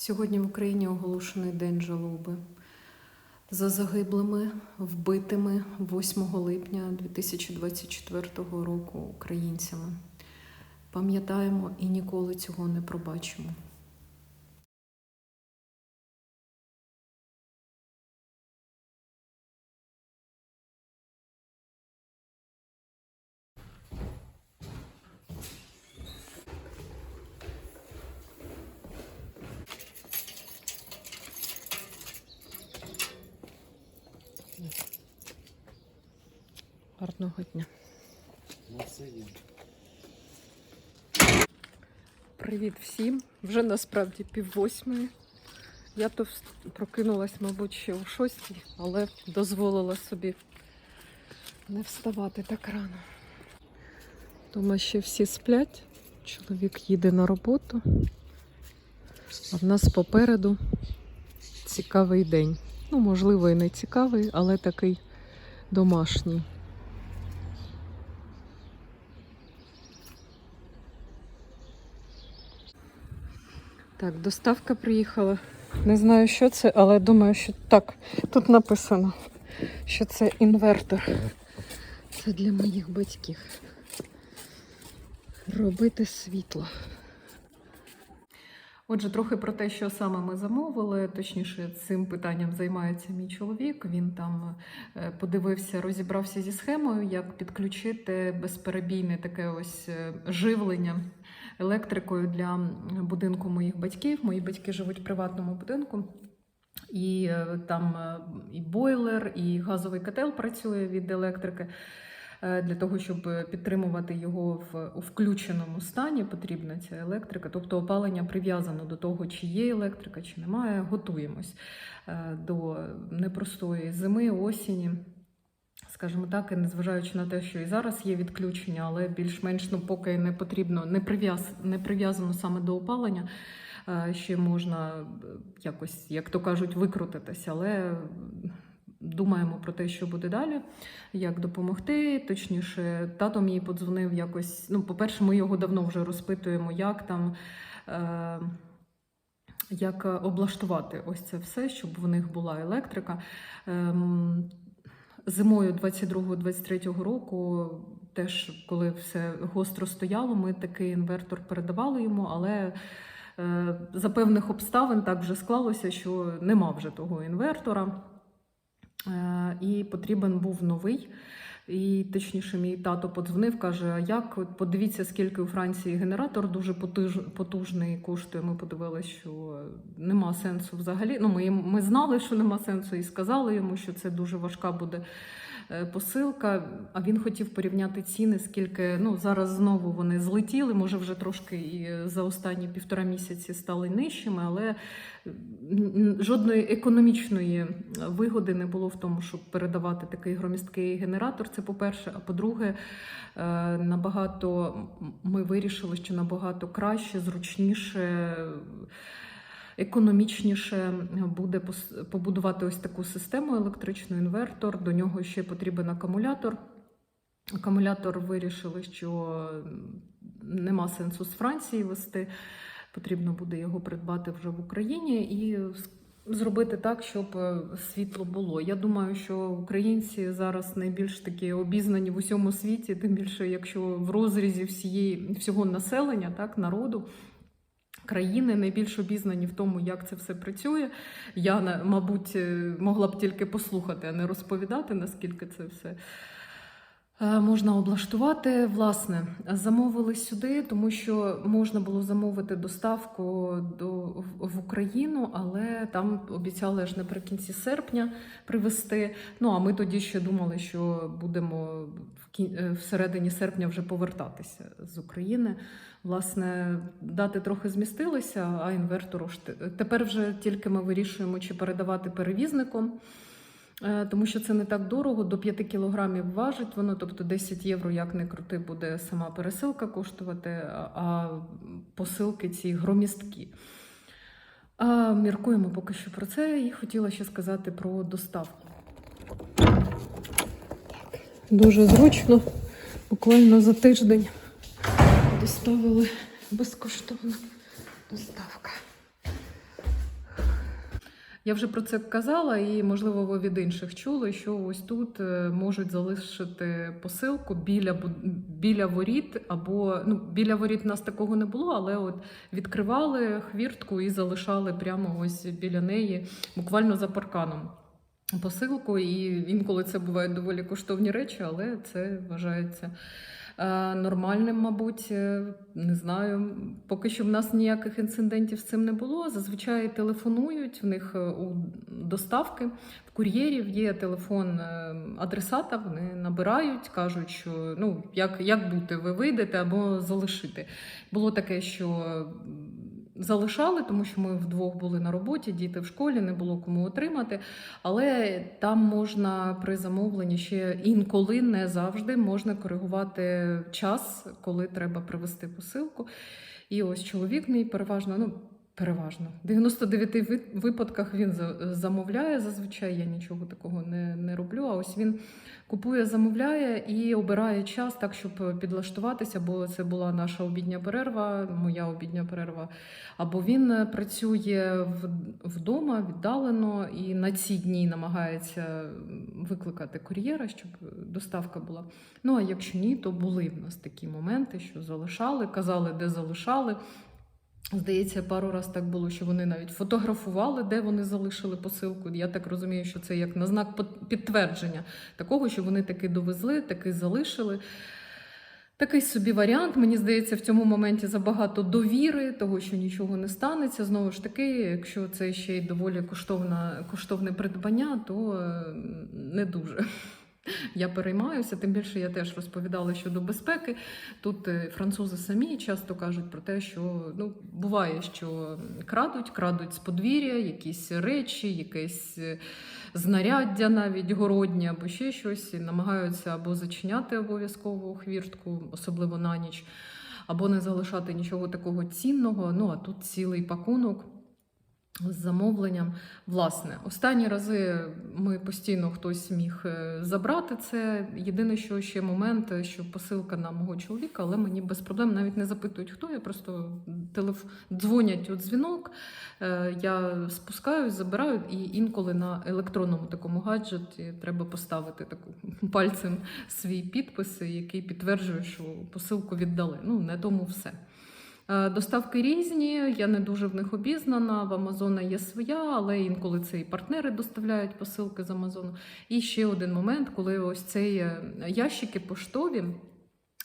Сьогодні в Україні оголошений день жалоби за загиблими, вбитими 8 липня 2024 року українцями. Пам'ятаємо і ніколи цього не пробачимо. Привіт всім. Вже насправді пів восьмої. Я то прокинулась, мабуть, ще о шостій, але дозволила собі не вставати так рано. Дома ще всі сплять. Чоловік їде на роботу. А в нас попереду цікавий день. Ну, можливо, і не цікавий, але такий домашній. Так, доставка приїхала. Не знаю, що це, але думаю, що так. Тут написано, що це інвертор. Це для моїх батьків. Робити світло. Отже, трохи про те, що саме ми замовили. Точніше, цим питанням займається мій чоловік. Він там е, подивився, розібрався зі схемою, як підключити безперебійне таке ось е, живлення електрикою для будинку моїх батьків. Мої батьки живуть в приватному будинку. І е, там е, і бойлер, і газовий котел працює від електрики. Е, Для того, щоб підтримувати його в включеному стані, потрібна ця електрика. Тобто опалення прив'язано до того, чи є електрика, чи немає. Готуємось до непростої зими, осені. Скажімо так, і незважаючи на те, що і зараз є відключення, але більш-менш ну, поки не потрібно, не, прив'яз, не прив'язано саме до опалення, е, ще можна е, якось, як то кажуть, викрутитися. Але думаємо про те, що буде далі, як допомогти. Точніше, тато мені подзвонив якось. Ну, по-перше, ми його давно вже розпитуємо, як там. Е- як облаштувати ось це все, щоб в них була електрика. Зимою 22-23 року, теж коли все гостро стояло, ми такий інвертор передавали йому, але е, за певних обставин так вже склалося, що нема вже того інвертора. Е, і потрібен був новий. І точніше, мій тато подзвонив, каже: як подивіться, скільки у Франції генератор дуже потуж, потужний коштує. Ми подивилися, що нема сенсу взагалі. Ну, ми, ми знали, що нема сенсу, і сказали йому, що це дуже важка буде посилка. А він хотів порівняти ціни, скільки ну зараз знову вони злетіли. Може, вже трошки і за останні півтора місяці стали нижчими, але жодної економічної вигоди не було в тому, щоб передавати такий громісткий генератор. Це по-перше. А по-друге, е, набагато ми вирішили, що набагато краще, зручніше. Економічніше буде побудувати ось таку систему електричну інвертор. До нього ще потрібен акумулятор. Акумулятор вирішили, що нема сенсу з Франції вести. Потрібно буде його придбати вже в Україні і зробити так, щоб е, світло було. Я думаю, що українці зараз найбільш такі обізнані в усьому світі, тим більше, якщо в розрізі всієї всього населення, так народу. Країни найбільш обізнані в тому, як це все працює. Я, мабуть, е, могла б тільки послухати, а не розповідати, наскільки це все е, можна облаштувати. Власне, замовили сюди, тому що можна було замовити доставку до, в- Україну, але там обіцяли аж наприкінці серпня привезти. Ну а ми тоді ще думали, що будемо в е, всередині серпня вже повертатися з України. Власне, дати трохи змістилися, а інвертору тепер вже тільки ми вирішуємо, чи передавати перевізником. Е, Тому що це не так дорого, до 5 кілограмів важить воно, тобто 10 євро, як не крути, буде сама пересилка коштувати, а посилки ці громісткі. А, міркуємо поки що про це і хотіла ще сказати про доставку. Дуже зручно, буквально за тиждень доставили безкоштовно доставка. Я вже про це казала, і можливо ви від інших чули, що ось тут е, можуть залишити посилку біля біля воріт, або ну біля воріт нас такого не було, але от відкривали хвіртку і залишали прямо ось біля неї, буквально за парканом. Посилку, і інколи це бувають доволі коштовні речі, але це вважається нормальним, мабуть. Е, Не знаю. Поки що в нас ніяких інцидентів з цим не було. Зазвичай телефонують в них е, у доставки. В кур'єрів є телефон е, адресата, вони набирають, кажуть, що ну як, як бути, ви вийдете або залишити. Було таке, що залишали, тому що ми вдвох були на роботі, діти в школі, не було кому отримати. Але там можна при замовленні ще інколи, не завжди, можна коригувати час, коли треба привезти посилку. І ось чоловік мій переважно, ну. Переважно. В 99 випадках він замовляє. Зазвичай я нічого такого не, не роблю. А ось він купує, замовляє і обирає час так, щоб підлаштуватися, бо це була наша обідня перерва, моя обідня перерва. Або він працює вдома віддалено і на ці дні намагається викликати кур'єра, щоб доставка була. Ну а якщо ні, то були в нас такі моменти, що залишали, казали, де залишали. Здається, пару раз так було, що вони навіть фотографували, де вони залишили посилку. Я так розумію, що це як на знак підтвердження такого, що вони таки довезли, таки залишили. Такий собі варіант. Мені здається, в цьому моменті забагато довіри, того, що нічого не станеться. Знову ж таки, якщо це ще й доволі коштовна, коштовне придбання, то е, не дуже. Я переймаюся, тим більше я теж розповідала щодо безпеки. Тут е, французи самі часто кажуть про те, що ну буває, що крадуть, крадуть з подвір'я, якісь речі, якесь е, знаряддя, навіть городні або ще щось, і намагаються або зачиняти обов'язково хвіртку, особливо на ніч, або не залишати нічого такого цінного. Ну а тут цілий пакунок. З замовленням. Власне, останні рази ми постійно хтось міг е, забрати це. Єдине, що ще момент, е, що посилка на мого чоловіка, але мені без проблем навіть не запитують, хто я просто телеф... дзвонять у дзвінок. е, Я спускаюсь, забираю, і інколи на електронному такому гаджеті треба поставити таку пальцем свій підпис, який підтверджує, що посилку віддали. Ну, не тому все. Е, Доставки різні, я не дуже в них обізнана. В Амазона є своя, але інколи це і партнери доставляють посилки з Амазону. І ще один момент, коли ось цей е, ящики поштові.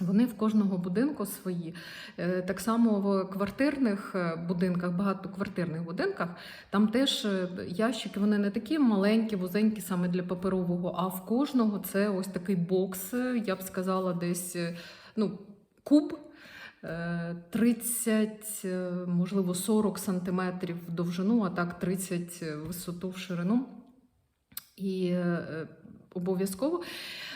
Вони в кожного будинку свої. Е, Так само в квартирних будинках, багатоквартирних будинках, там теж ящики, вони не такі маленькі, вузенькі саме для паперового, а в кожного це ось такий бокс, я б сказала, десь ну, куб. Е, 30, е, можливо, 40 сантиметрів в довжину, а так 30 висоту в ширину. І е, обов'язково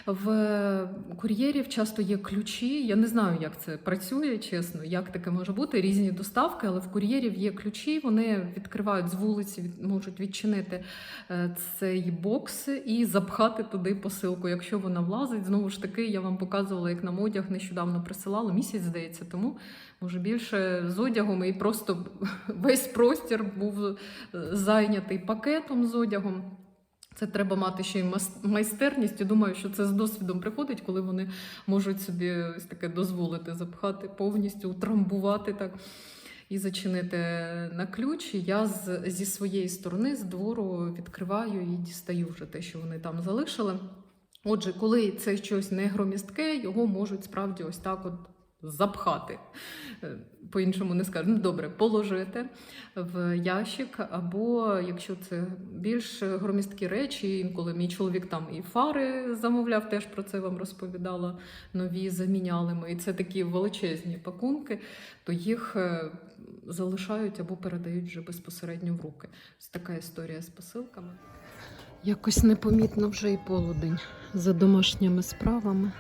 в кур'єрів часто є ключі. Я не знаю, як це працює, чесно, як таке може бути. Різні доставки, але в кур'єрів є ключі. Вони відкривають з вулиці, можуть відчинити е, цей бокс і запхати туди посилку, якщо вона влазить. Знову ж таки, я вам показувала, як нам одяг нещодавно присилали, місяць, здається, тому може більше з одягом, і просто весь простір був е, зайнятий пакетом з одягом. Це треба мати ще й майстерність. І думаю, що це з досвідом приходить, коли вони можуть собі ось таке дозволити запхати повністю, утрамбувати так і зачинити на ключ. Я з, зі своєї сторони, з двору, відкриваю і дістаю вже те, що вони там залишили. Отже, коли це щось не громістке, його можуть справді ось так от запхати. Е, По-іншому не скажу. Ну, добре, положити в ящик, або якщо це більш громісткі речі, інколи мій чоловік там і фари замовляв, теж про це вам розповідала. Нові заміняли ми. І це такі величезні пакунки, то їх е, залишають або передають вже безпосередньо в руки. Ось така історія з посилками. Якось непомітно вже і полудень за домашніми справами.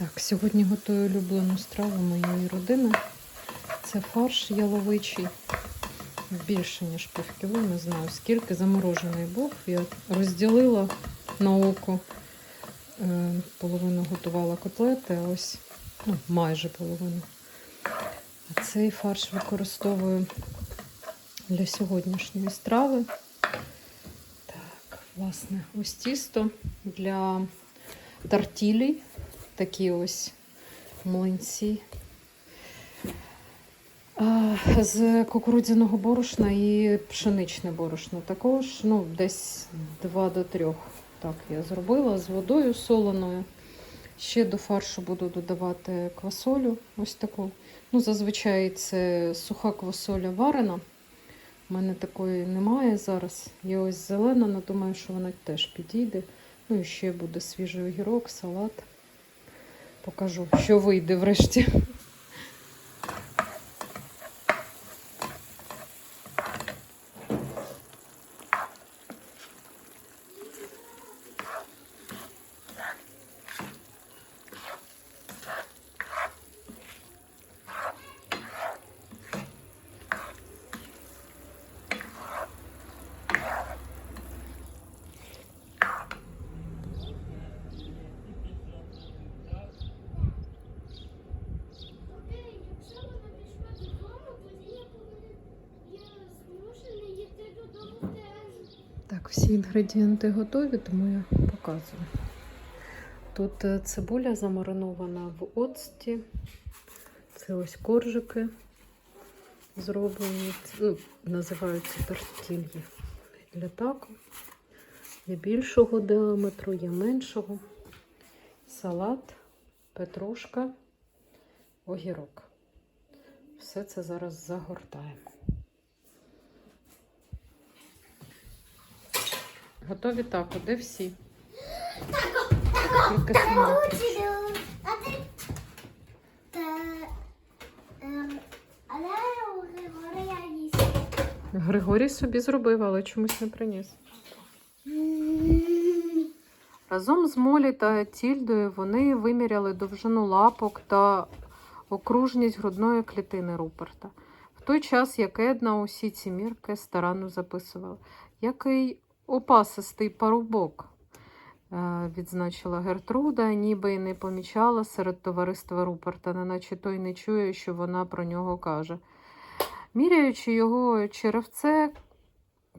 Так, сьогодні готую улюблену страву моєї родини. Це фарш яловичий. Більше, ніж півкіло, не знаю скільки. Заморожений був. Я розділила на око. Е, Половину готувала котлети, а ось ну, майже половину. А цей фарш використовую для сьогоднішньої страви. Так, власне, ось тісто для тартілі. Такі ось млинці. З кукурудзяного борошна і пшеничне борошно. Також ну, десь 2 до 3. Так, я зробила з водою солоною. Ще до фаршу буду додавати квасолю. Ось таку. Ну, зазвичай це суха квасоля варена. У мене такої немає зараз. Є ось зелена, але думаю, що вона теж підійде. Ну і ще буде свіжий огірок, салат. Покажу, що вийде врешті. Окей, якщо вона пішла додому, тоді я повинен я змушений йти додому теж. Так, всі інгредієнти готові, тому я показую. Тут е, цибуля замаринована в оцті. Це ось коржики зроблені. Ну, називаються тортільї для тако. Є більшого діаметру, є меншого. Салат, петрушка, огірок. Все це зараз загортаємо. Готові тако, де всі? Тільки сама прийшла. А ти та ем, але у Григорія їсть. Григорій собі зробив, але чомусь не приніс. Разом з Молі та Тільдою вони виміряли довжину лапок та окружність грудної клітини Руперта. В той час, як Една усі ці мірки старанно записувала. Який опасистий парубок, е, відзначила Гертруда, ніби й не помічала серед товариства Руперта, неначе той не чує, що вона про нього каже. Міряючи його черевце,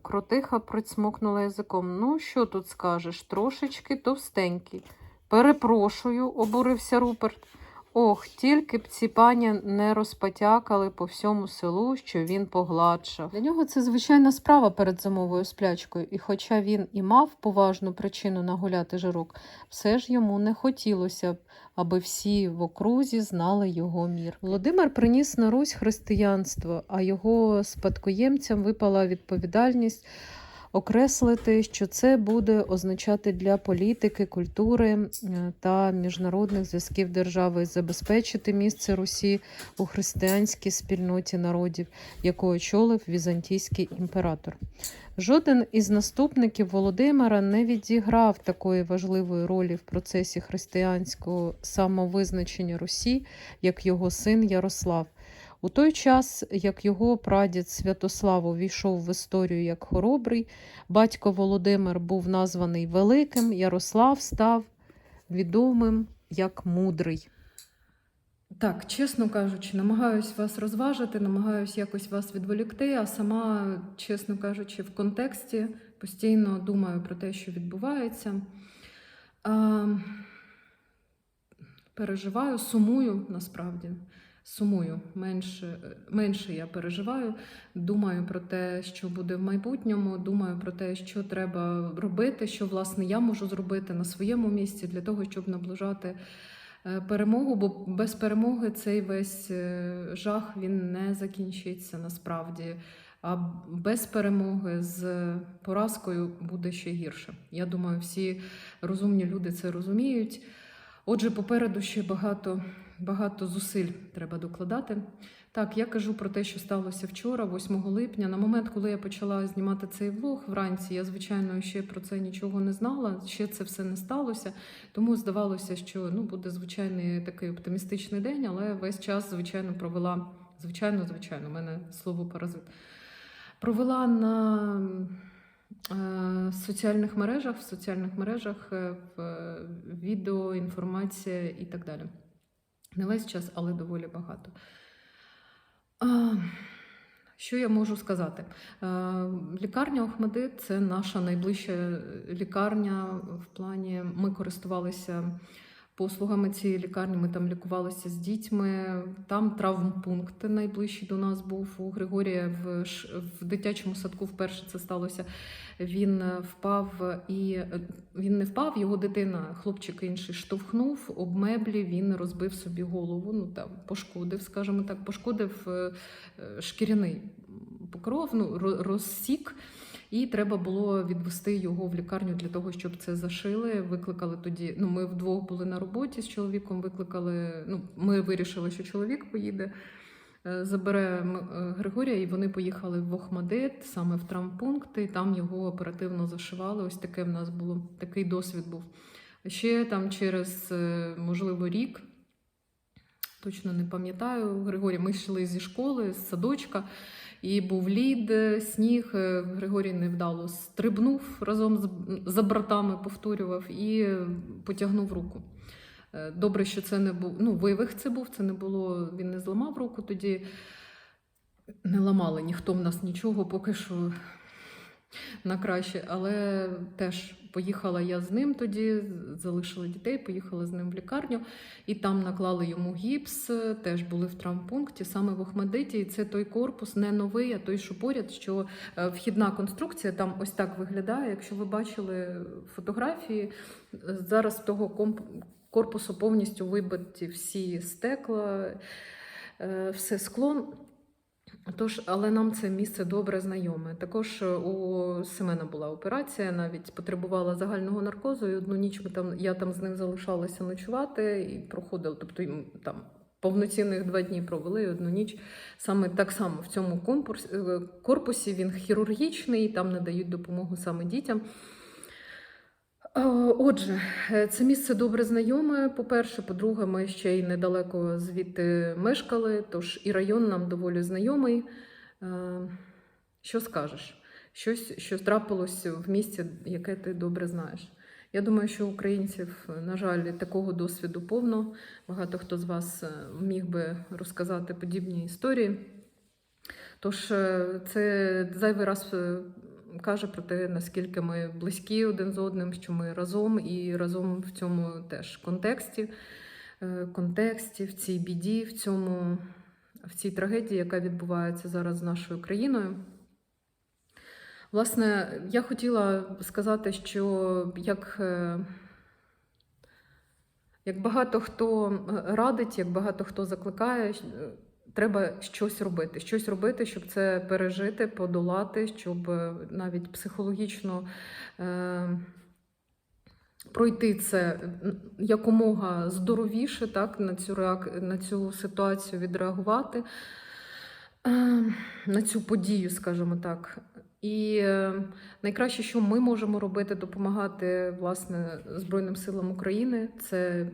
кротиха прицмокнула язиком. Ну, що тут скажеш? Трошечки товстенький. Перепрошую, обурився Руперт. Ох, тільки б ці пані не розпотякали по всьому селу, що він погладшав. Для нього це звичайна справа перед зимовою сплячкою, і хоча він і мав поважну причину нагуляти жирок, все ж йому не хотілося б, аби всі в окрузі знали його мір. Володимир приніс на Русь християнство, а його спадкоємцям випала відповідальність окреслити, що це буде означати для політики, культури е, та міжнародних зв'язків держави забезпечити місце Русі у християнській спільноті народів, яку очолив візантійський імператор. Жоден із наступників Володимира не відіграв такої важливої ролі в процесі християнського самовизначення Русі, як його син Ярослав. У той час, як його прадід Святослав увійшов в історію як хоробрий, батько Володимир був названий Великим, Ярослав став відомим як мудрий. Так, чесно кажучи, намагаюсь вас розважити, намагаюсь якось вас відволікти, а сама, чесно кажучи, в контексті постійно думаю про те, що відбувається. Переживаю, сумую насправді. Сумую, менше, менше я переживаю. Думаю про те, що буде в майбутньому. Думаю про те, що треба робити, що власне я можу зробити на своєму місці для того, щоб наближати е, перемогу. Бо без перемоги цей весь е, жах він не закінчиться насправді. А без перемоги з поразкою буде ще гірше. Я думаю, всі розумні люди це розуміють. Отже, попереду ще багато, багато зусиль треба докладати. Так, я кажу про те, що сталося вчора, 8 липня. На момент, коли я почала знімати цей влог вранці, я, звичайно, ще про це нічого не знала, ще це все не сталося. Тому здавалося, що ну, буде звичайний такий оптимістичний день, але весь час, звичайно, провела. Звичайно, звичайно, у мене слово паразит. Провела на е, соціальних мережах, в соціальних мережах, е, в е, відео, інформація і так далі. Не весь час, але доволі багато. А, що я можу сказати? Е, Лікарня Охмади це наша найближча лікарня. В плані ми користувалися послугами цієї лікарні. Ми там лікувалися з дітьми. Там травмпункт найближчий до нас був у Григорія в, в дитячому садку. Вперше це сталося. Він е, впав і е, він не впав. Його дитина, хлопчик інший, штовхнув об меблі. Він розбив собі голову. Ну там пошкодив, скажімо так, пошкодив е, шкіряний покров, ну ро- розсік. І треба було відвести його в лікарню для того, щоб це зашили. Викликали тоді. Ну, ми вдвох були на роботі з чоловіком. Викликали. Ну, ми вирішили, що чоловік поїде, е, забере е, Григорія, і вони поїхали в Охмадит, саме в травмпункт, і там його оперативно зашивали. Ось таке в нас було такий досвід був. Ще там через, е, можливо, рік. Точно не пам'ятаю. Григорій, ми йшли зі школи, з садочка. І був лід, е, сніг. е, Григорій невдало стрибнув разом з, за братами, повторював і е, потягнув руку. Добре, що це не був. Ну, вивих це був, це не було. Він не зламав руку тоді. Не ламали ніхто в нас нічого, поки що на краще. Але теж поїхала я з ним тоді, залишила дітей, поїхала з ним в лікарню, і там наклали йому гіпс, теж були в травмпункті, саме в Охмадиті. І це той корпус, не новий, а той, що поряд, що е, вхідна конструкція там ось так виглядає. Якщо ви бачили фотографії, зараз того комп- корпусу повністю вибиті всі стекла, е, все скло. Тож, але нам це місце добре знайоме. Також е, у Семена була операція, навіть потребувала загального наркозу. І одну ніч ми там, я там з ним залишалася ночувати і проходила. Тобто м, там повноцінних два дні провели і одну ніч. Саме так само в цьому е, корпусі він хірургічний, там надають допомогу саме дітям. Е, Отже, е, це місце добре знайоме. По-перше, по-друге, ми ще й недалеко звідти мешкали, тож і район нам доволі знайомий. Е, Що скажеш? Щось, що трапилось в місті, яке ти добре знаєш. Я думаю, що українців, на жаль, такого досвіду повно. Багато хто з вас міг би розказати подібні історії. Тож це зайвий раз каже про те, наскільки ми близькі один з одним, що ми разом і разом в цьому теж контексті, е, контексті, в цій біді, в цьому, в цій трагедії, яка відбувається зараз з нашою країною. Власне, я хотіла сказати, що як, е, як багато хто радить, як багато хто закликає, е, треба щось робити. Щось робити, щоб це пережити, подолати, щоб е, навіть психологічно е, пройти це якомога здоровіше, так, на цю, реак... на цю ситуацію відреагувати, е, на цю подію, скажімо так. І е, найкраще, що ми можемо робити, допомагати власне Збройним силам України. Це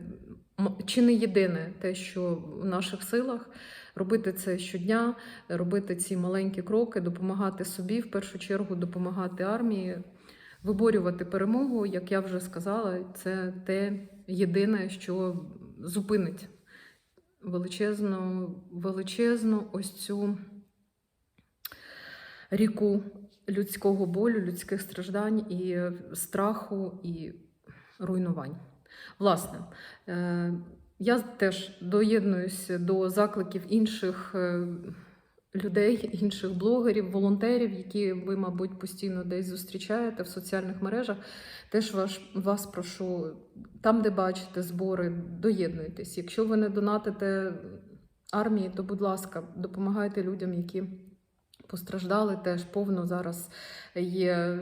чи не єдине те, що в наших силах робити це щодня, робити ці маленькі кроки, допомагати собі, в першу чергу, допомагати армії, виборювати перемогу, як я вже сказала, це те єдине, що зупинить величезну, величезну ось цю ріку людського болю, людських страждань і страху і руйнувань. Власне, е, я теж доєднуюся до закликів інших е, людей, інших блогерів, волонтерів, які ви, мабуть, постійно десь зустрічаєте в соціальних мережах. Теж вас, вас прошу, там, де бачите збори, доєднуйтесь. Якщо ви не донатите армії, то, будь ласка, допомагайте людям, які Постраждали теж повно зараз є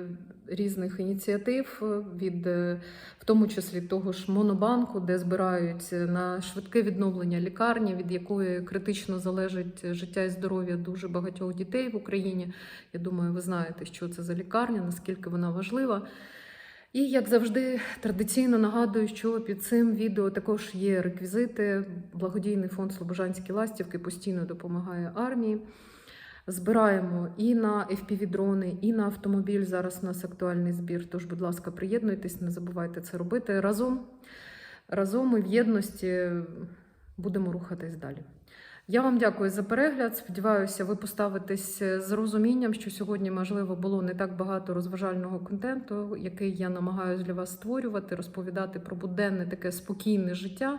різних ініціатив від, е, в тому числі того ж монобанку, де збирають на швидке відновлення лікарні, від якої критично залежить життя і здоров'я дуже багатьох дітей в Україні. Я думаю, ви знаєте, що це за лікарня, наскільки вона важлива. І як завжди, традиційно нагадую, що під цим відео також є реквізити. Благодійний фонд Слобожанські ластівки постійно допомагає армії. Збираємо і на FPV-дрони, і на автомобіль. Зараз у нас актуальний збір. Тож, будь ласка, приєднуйтесь, не забувайте це робити. Разом, разом і в єдності будемо рухатись далі. Я вам дякую за перегляд. Сподіваюся, ви поставитесь з розумінням, що сьогодні, можливо, було не так багато розважального контенту, який я намагаюся для вас створювати, розповідати про буденне таке спокійне життя.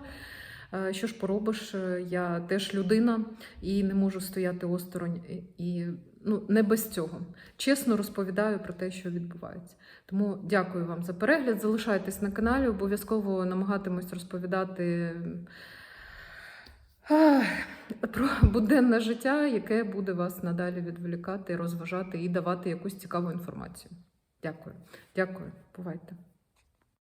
Е, Що ж поробиш? Е, Я теж людина і не можу стояти осторонь. І- І ну, не без цього. Чесно розповідаю про те, що відбувається. Тому дякую вам за перегляд. Залишайтесь на каналі, обов'язково намагатимусь розповідати про буденне життя, яке буде вас надалі відволікати, розважати і давати якусь цікаву інформацію. Дякую. Дякую. Бувайте.